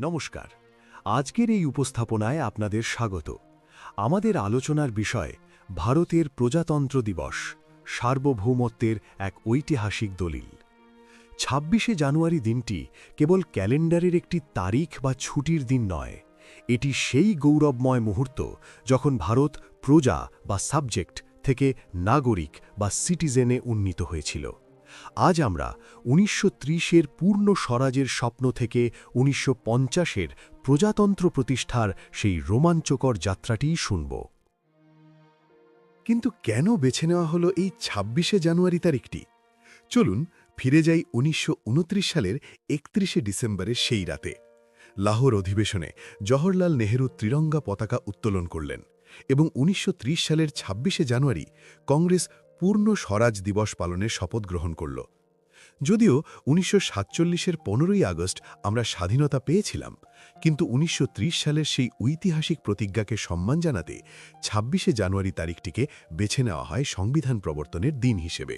নমস্কার। আজকের এই উপস্থাপনায় আপনাদের স্বাগত। আমাদের আলোচনার বিষয়, ভারতের প্রজাতন্ত্র দিবস, সার্বভৌমত্বের এক ঐতিহাসিক দলিল। ছাব্বিশে জানুয়ারি দিনটি কেবল ক্যালেন্ডারের একটি তারিখ বা ছুটির দিন নয়, এটি সেই গৌরবময় মুহূর্ত যখন ভারত প্রজা বা সাবজেক্ট থেকে নাগরিক বা সিটিজেনে উন্নীত হয়েছিল। আজ আমরা উনিশশো ত্রিশের পূর্ণ স্বরাজের স্বপ্ন থেকে উনিশশো পঞ্চাশের প্রজাতন্ত্র প্রতিষ্ঠার সেই রোমাঞ্চকর যাত্রাটিই শুনব। কিন্তু কেন বেছে নেওয়া হলো এই ছাব্বিশে জানুয়ারি তারিখটি? চলুন ফিরে যাই উনিশশো উনত্রিশ সালের একত্রিশে ডিসেম্বরের সেই রাতে। লাহোর অধিবেশনে জওহরলাল নেহেরু ত্রিরঙ্গা পতাকা উত্তোলন করলেন এবং উনিশশো ত্রিশ সালের ছাব্বিশে জানুয়ারি কংগ্রেস পূর্ণ স্বরাজ দিবস পালনের শপথ গ্রহণ করল। যদিও উনিশশো সাতচল্লিশের পনেরোই আগস্ট আমরা স্বাধীনতা পেয়েছিলাম, কিন্তু উনিশশো ত্রিশ সালের সেই ঐতিহাসিক প্রতিজ্ঞাকে সম্মান জানাতে ছাব্বিশে জানুয়ারি তারিখটিকে বেছে নেওয়া হয় সংবিধান প্রবর্তনের দিন হিসেবে।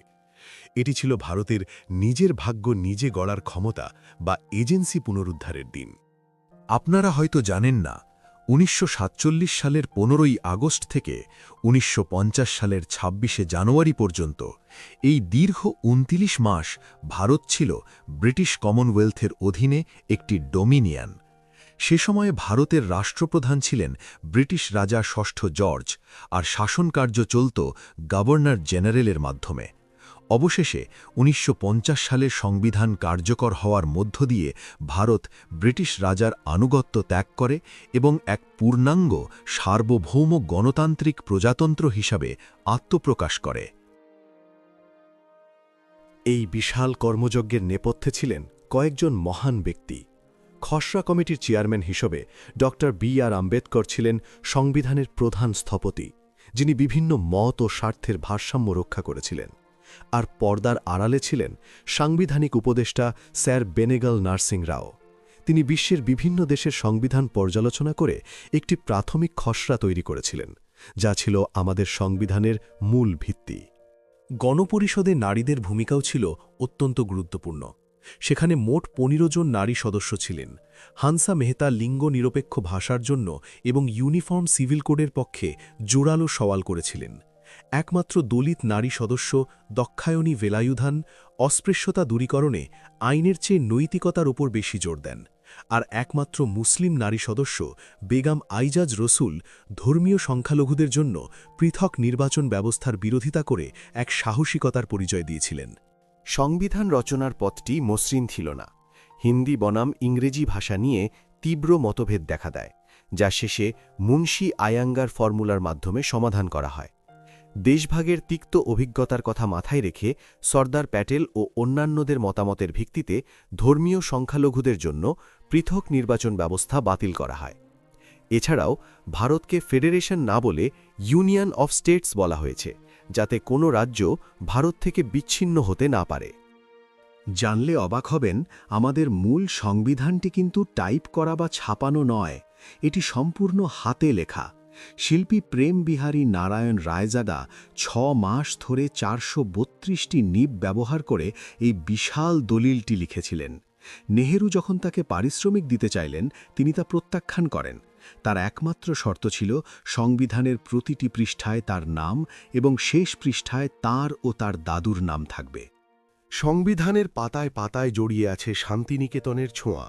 এটি ছিল ভারতের নিজের ভাগ্য নিজে গড়ার ক্ষমতা বা এজেন্সি পুনরুদ্ধারের দিন। আপনারা হয়তো জানেন না উনিশশো সাতচল্লিশ সালের পনেরোই আগস্ট থেকে উনিশশো পঞ্চাশ সালের ২৬শে জানুয়ারি পর্যন্ত এই দীর্ঘ উনতিরিশ মাস ভারত ছিল ব্রিটিশ কমনওয়েলথের অধীনে একটি ডোমিনিয়ান। সে সময়ে ভারতের রাষ্ট্রপ্রধান ছিলেন ব্রিটিশ রাজা ষষ্ঠ জর্জ আর শাসনকার্য চলত গভর্নর জেনারেলের মাধ্যমে। অবশেষে উনিশশো সালের সংবিধান কার্যকর হওয়ার মধ্য দিয়ে ভারত ব্রিটিশ রাজার আনুগত্য ত্যাগ করে এবং এক পূর্ণাঙ্গ, সার্বভৌম গণতান্ত্রিক প্রজাতন্ত্র হিসাবে আত্মপ্রকাশ করে। এই বিশাল কর্মযজ্ঞের নেপথ্যে ছিলেন কয়েকজন মহান ব্যক্তি। খসড়া কমিটির চেয়ারম্যান হিসেবে ড. বি আর আম্বেদকর ছিলেন সংবিধানের প্রধান স্থপতি, যিনি বিভিন্ন মত ও স্বার্থের ভারসাম্য রক্ষা করেছিলেন। আর পর্দার আড়ালে ছিলেন সাংবিধানিক উপদেষ্টা স্যার বেনেগাল নার্সিং রাও তিনি বিশ্বের বিভিন্ন দেশের সংবিধান পর্যালোচনা করে একটি প্রাথমিক খসড়া তৈরি করেছিলেন, যা ছিল আমাদের সংবিধানের মূল ভিত্তি। গণপরিষদে নারীদের ভূমিকাও ছিল অত্যন্ত গুরুত্বপূর্ণ। সেখানে মোট পনেরো জন নারী সদস্য ছিলেন। হানসা মেহতা লিঙ্গ নিরপেক্ষ ভাষার জন্য এবং ইউনিফর্ম সিভিল কোডের পক্ষে জোরালো সওয়াল করেছিলেন। একমাত্র দলিত নারী সদস্য দক্ষায়নী ভেলায়ুধান অস্পৃশ্যতা দূরীকরণে আইনের চেয়ে নৈতিকতার ওপর বেশি জোর দেন, আর একমাত্র মুসলিম নারী সদস্য বেগাম আইজাজ রসুল ধর্মীয় সংখ্যালঘুদের জন্য পৃথক নির্বাচন ব্যবস্থার বিরোধিতা করে এক সাহসিকতার পরিচয় দিয়েছিলেন। সংবিধান রচনার পথটি মসৃণ ছিল না। হিন্দি বনাম ইংরেজি ভাষা নিয়ে তীব্র মতভেদ দেখা দেয়, যা শেষে মুন্সি আয়াঙ্গার ফর্মুলার মাধ্যমে সমাধান করা হয়। দেশভাগের তিক্ত অভিজ্ঞতার কথা মাথায় রেখে সর্দার প্যাটেল ও অন্যান্যদের মতামতের ভিত্তিতে ধর্মীয় সংখ্যালঘুদের জন্য পৃথক নির্বাচন ব্যবস্থা বাতিল করা হয়। এছাড়াও ভারতকে ফেডারেশন না বলে ইউনিয়ন অফ স্টেটস বলা হয়েছে, যাতে কোনো রাজ্য ভারত থেকে বিচ্ছিন্ন হতে না পারে। জানলে অবাক হবেন, আমাদের মূল সংবিধানটি কিন্তু টাইপ করা বা ছাপানো নয়, এটি সম্পূর্ণ হাতে লেখা। শিল্পী প্রেম বিহারী নারায়ণ রায়জাদা ছ মাস ধরে চারশো বত্রিশটি নিব ব্যবহার করে এই বিশাল দলিলটি লিখেছিলেন। নেহেরু যখন তাকে পারিশ্রমিক দিতে চাইলেন, তিনি তা প্রত্যাখ্যান করেন। তার একমাত্র শর্ত ছিল সংবিধানের প্রতিটি পৃষ্ঠায় তার নাম এবং শেষ পৃষ্ঠায় তার ও তার দাদুর নাম থাকবে। সংবিধানের পাতায় পাতায় জড়িয়ে আছে শান্তিনিকেতনের ছোঁয়া।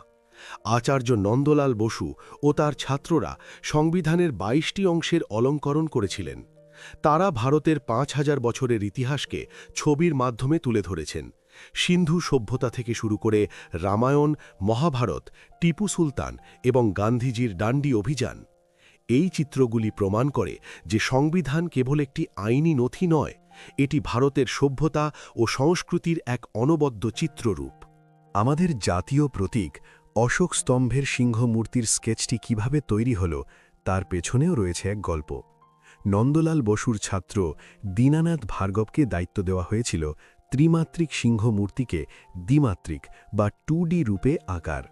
আচার্য নন্দলাল বসু ও তার ছাত্ররা সংবিধানের বাইশটি অংশের অলঙ্করণ করেছিলেন। তারা ভারতের পাঁচ হাজার বছরের ইতিহাসকে ছবির মাধ্যমে তুলে ধরেছেন। সিন্ধু সভ্যতা থেকে শুরু করে রামায়ণ, মহাভারত, টিপু সুলতান এবং গান্ধীজির ডান্ডি অভিযান। এই চিত্রগুলি প্রমাণ করে যে সংবিধান কেবল একটি আইনি নথি নয়, এটি ভারতের সভ্যতা ও সংস্কৃতির এক অনবদ্য চিত্ররূপ। আমাদের জাতীয় প্রতীক অশোক স্তম্ভের সিংহ মূর্তির স্কেচটি কীভাবে তৈরি হল, তার পেছনেও রয়েছে এক গল্প। নন্দলাল বসুর ছাত্র দীনানাথ ভার্গবকে দায়িত্ব দেওয়া হয়েছিল ত্রিমাত্রিক সিংহ মূর্তিকে দ্বিমাত্রিক বা টু রূপে আকার।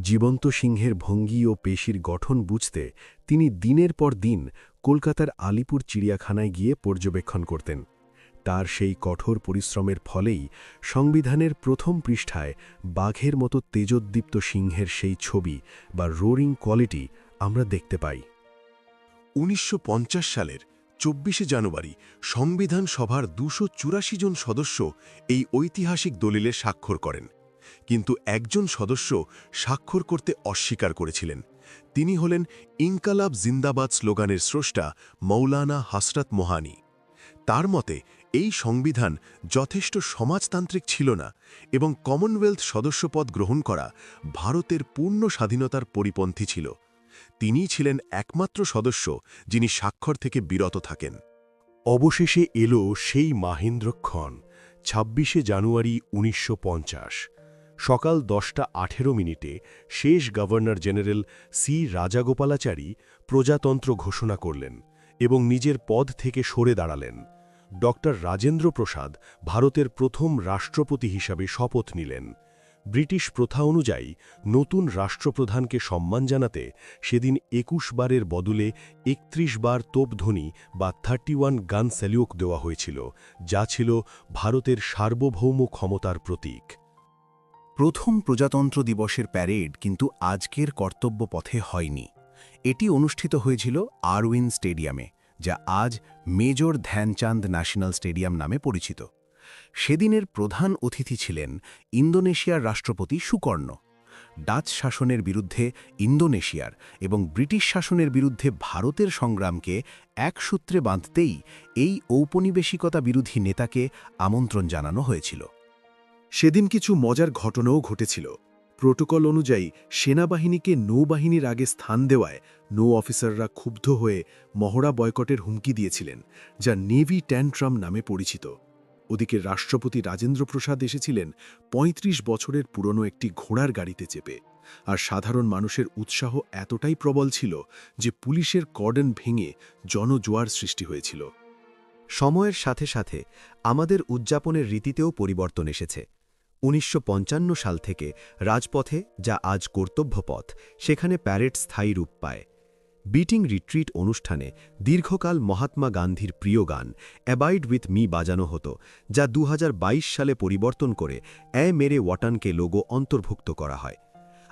জীবন্ত সিংহের ভঙ্গি ও পেশির গঠন বুঝতে তিনি দিনের পর দিন কলকাতার আলিপুর চিড়িয়াখানায় গিয়ে পর্যবেক্ষণ করতেন। তার সেই কঠোর পরিশ্রমের ফলেই সংবিধানের প্রথম পৃষ্ঠায় বাঘের মতো তেজোদ্দীপ্ত সিংহের সেই ছবি বা রোরিং কোয়ালিটি আমরা দেখতে পাই। উনিশশো পঞ্চাশ সালের চব্বিশে জানুয়ারি সংবিধান সভার দুশো জন সদস্য এই ঐতিহাসিক দলিলে স্বাক্ষর করেন। কিন্তু একজন সদস্য স্বাক্ষর করতে অস্বীকার করেছিলেন। তিনি হলেন ইনকালাব জিন্দাবাদ স্লোগানের স্রষ্টা মৌলানা হাসরাত মোহানি। তার মতে এই সংবিধান যথেষ্ট সমাজতান্ত্রিক ছিল না এবং কমনওয়েলথ সদস্যপদ গ্রহণ করা ভারতের পূর্ণ স্বাধীনতার পরিপন্থী ছিল। তিনিই ছিলেন একমাত্র সদস্য যিনি স্বাক্ষর থেকে বিরত থাকেন। অবশেষে এলো সেই মাহেন্দ্রক্ষণ ছাব্বিশে জানুয়ারি উনিশশো পঞ্চাশ। সকাল দশটা আঠেরো মিনিটে শেষ গভর্নর জেনারেল সি রাজাগোপালাচারী প্রজাতন্ত্র ঘোষণা করলেন এবং নিজের পদ থেকে সরে দাঁড়ালেন। ড রাজেন্দ্র প্রসাদ ভারতের প্রথম রাষ্ট্রপতি হিসাবে শপথ নিলেন। ব্রিটিশ প্রথা অনুযায়ী নতুন রাষ্ট্রপ্রধানকে সম্মান জানাতে সেদিন একুশ বারের বদলে একত্রিশ বার তোপধ্বনি বা থার্টি ওয়ান গান স্যালিউক দেওয়া হয়েছিল, যা ছিল ভারতের সার্বভৌম ক্ষমতার প্রতীক। প্রথম প্রজাতন্ত্র দিবসের প্যারেড কিন্তু আজকের কর্তব্য পথে হয়নি। এটি অনুষ্ঠিত হয়েছিল আরউইন স্টেডিয়ামে। যা আজ মেজর ধ্যানচাঁদ ন্যাশনাল স্টেডিয়াম নামে পরিচিত। সেদিনের প্রধান অতিথি ছিলেন ইন্দোনেশিয়ার রাষ্ট্রপতি সুকর্ণ। ডাচ শাসনের বিরুদ্ধে ইন্দোনেশিয়ার এবং ব্রিটিশ শাসনের বিরুদ্ধে ভারতের সংগ্রামকে এক সূত্রে বাঁধতেই এই ঔপনিবেশিকতা বিরোধী নেতাকে আমন্ত্রণ জানানো হয়েছিল। সেদিন কিছু মজার ঘটনাও ঘটেছিল। প্রোটোকল অনুযায়ী সেনাবাহিনীকে নৌবাহিনীর আগে স্থান দেওয়ায় নৌ অফিসাররা ক্ষুব্ধ হয়ে মহড়া বয়কটের হুমকি দিয়েছিলেন, যা নেভি ট্যান্ট্রাম নামে পরিচিত। ওদিকে রাষ্ট্রপতি রাজেন্দ্র প্রসাদ এসেছিলেন ৩৫ বছরের পুরনো একটি ঘোড়ার গাড়িতে চেপে। আর সাধারণ মানুষের উৎসাহ এতটাই প্রবল ছিল যে পুলিশের কর্ডন ভেঙে জনজোয়ার সৃষ্টি হয়েছিল। সময়ের সাথে সাথে আমাদের উদযাপনের রীতিতেও পরিবর্তন এসেছে। উনিশশো পঞ্চান্ন সাল থেকে রাজপথে, যা আজ কর্তব্যপথ, সেখানে প্যারেড স্থায়ী রূপ পায়। বিটিং রিট্রিট অনুষ্ঠানে দীর্ঘকাল মহাত্মা গান্ধীর প্রিয় গান, অ্যাবাইড উইথ মি বাজানো হতো, যা দু হাজার বাইশ সালে পরিবর্তন করে অ্যা মেরে ওয়াটানকে লোগো অন্তর্ভুক্ত করা হয়।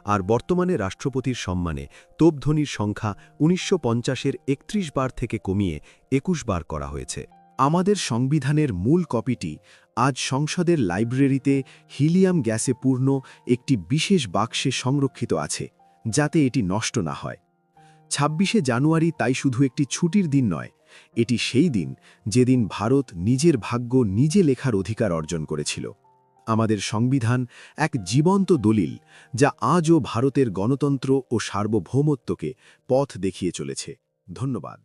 আর বর্তমানে রাষ্ট্রপতির সম্মানে তোপধ্বনির সংখ্যা উনিশশো পঞ্চাশের একত্রিশ বার থেকে কমিয়ে একুশ বার করা হয়েছে। আমাদের সংবিধানের মূল কপিটি আজ সংসদের লাইব্রেরিতে হিলিয়াম গ্যাসে পূর্ণ একটি বিশেষ বাক্সে সংরক্ষিত আছে, যাতে এটি নষ্ট না হয়। ছাব্বিশে জানুয়ারি তাই শুধু একটি ছুটির দিন নয়, এটি সেই দিন যেদিন ভারত নিজের ভাগ্য নিজে লেখার অধিকার অর্জন করেছিল। আমাদের সংবিধান এক জীবন্ত দলিল যা আজও ভারতের গণতন্ত্র ও সার্বভৌমত্বকে পথ দেখিয়ে চলেছে। ধন্যবাদ।